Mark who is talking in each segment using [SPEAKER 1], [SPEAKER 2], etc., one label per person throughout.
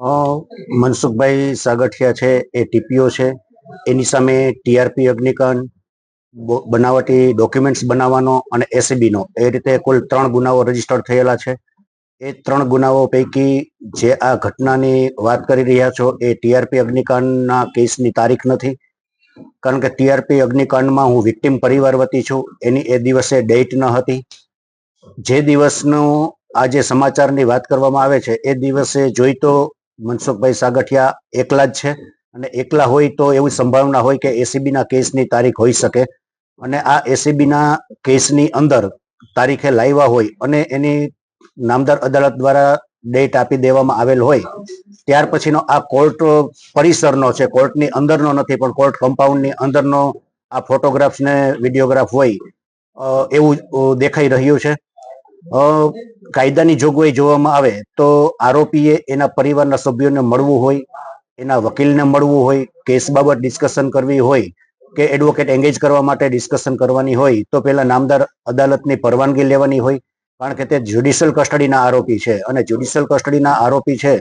[SPEAKER 1] મનસુખભાઈ સાગઠિયા છે, એ ટીપીઓ છે. એની સામે ટીઆરપી અગ્નિકાંડ બનાવટી ડોક્યુમેન્ટ્સ બનાવવાનો અને એસીબીનો. એ રીતે કુલ ત્રણ ગુનાઓ રજિસ્ટર થયેલા છે. એ ત્રણ ગુનાઓ પૈકી જે આ ઘટનાની વાત કરી રહ્યા છો, એ ટીઆરપી અગ્નિકાંડના કેસની તારીખ નથી. કારણ કે ટીઆરપી અગ્નિકાંડમાં હું વિક્ટિમ પરિવાર વતી છું. એની એ દિવસે ડેટ ન હતી. જે દિવસનું આજે સમાચારની વાત કરવામાં આવે છે, એ દિવસે જોઈ તો મનસુખભાઈ સાગઠિયા એકલા જ છે અને એકલા હોય તો એવી સંભાવના હોય કે એસીબી ના કેસની તારીખ હોઈ શકે. અને આ એસીબી ના કેસની અંદર તારીખે લાવ્યા હોય અને એની નામદાર અદાલત દ્વારા ડેટ આપી દેવામાં આવેલ હોય, ત્યાર પછીનો આ કોર્ટ પરિસરનો છે, કોર્ટની અંદરનો નથી, પણ કોર્ટ કમ્પાઉન્ડની અંદરનો આ ફોટોગ્રાફ્સ ને વિડીયોગ્રાફ હોય એવું દેખાઈ રહ્યું છે. કાયદાની જોગવાઈ જોવામાં આવે તો આરોપીએ એના પરિવારના સભ્યોને મળવું હોય, એના વકીલને મળવું હોય, કેસ બાબત ડિસ્કશન કરવી હોય, કે એડવોકેટ એંગેજ કરવા માટે ડિસ્કશન કરવાની હોય, તો પેલા નામદાર અદાલતની પરવાનગી લેવાની હોય, કારણ કે તે જ્યુડિશિયલ કસ્ટડીના આરોપી છે. અને જ્યુડિશિયલ કસ્ટડીના આરોપી છે,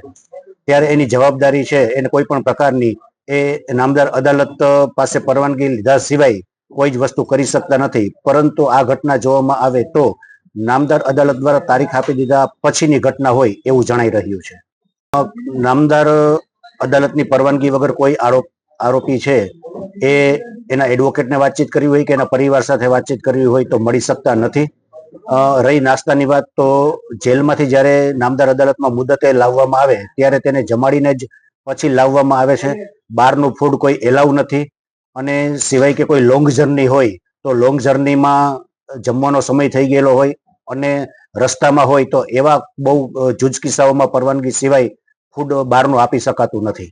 [SPEAKER 1] ત્યારે એની જવાબદારી છે, એને કોઈ પણ પ્રકારની એ નામદાર અદાલત પાસે પરવાનગી લીધા સિવાય કોઈ જ વસ્તુ કરી શકતા નથી. પરંતુ આ ઘટના જોવામાં આવે તો નામદાર અદાલત દ્વારા તારીખ આપી દીધા પછીની ઘટના હોય એવું જણાઈ રહ્યું છે. નામદાર અદાલતની પરવાનગી વગર કોઈ આરોપ, આરોપી છે એ એના એડવોકેટને વાતચીત કરવી હોય કે એના પરિવાર સાથે વાતચીત કરવી હોય તો મળી શકતા નથી. રહી નાસ્તાની વાત તો જેલમાંથી જ્યારે નામદાર અદાલતમાં મુદતે લાવવામાં આવે ત્યારે તેને જમાડીને જ પછી લાવવામાં આવે છે. બહારનું ફૂડ કોઈ એલાવ નથી અને સિવાય કે કોઈ લોંગ જર્ની હોય તો લોંગ જર્નીમાં જમવાનો સમય થઈ ગયેલો હોય અને રસ્તામાં હોય તો એવા બહુ જૂજ કિસ્સાઓમાં પરવાનગી સિવાય ફૂડ બહારનું આપી શકાતું નથી.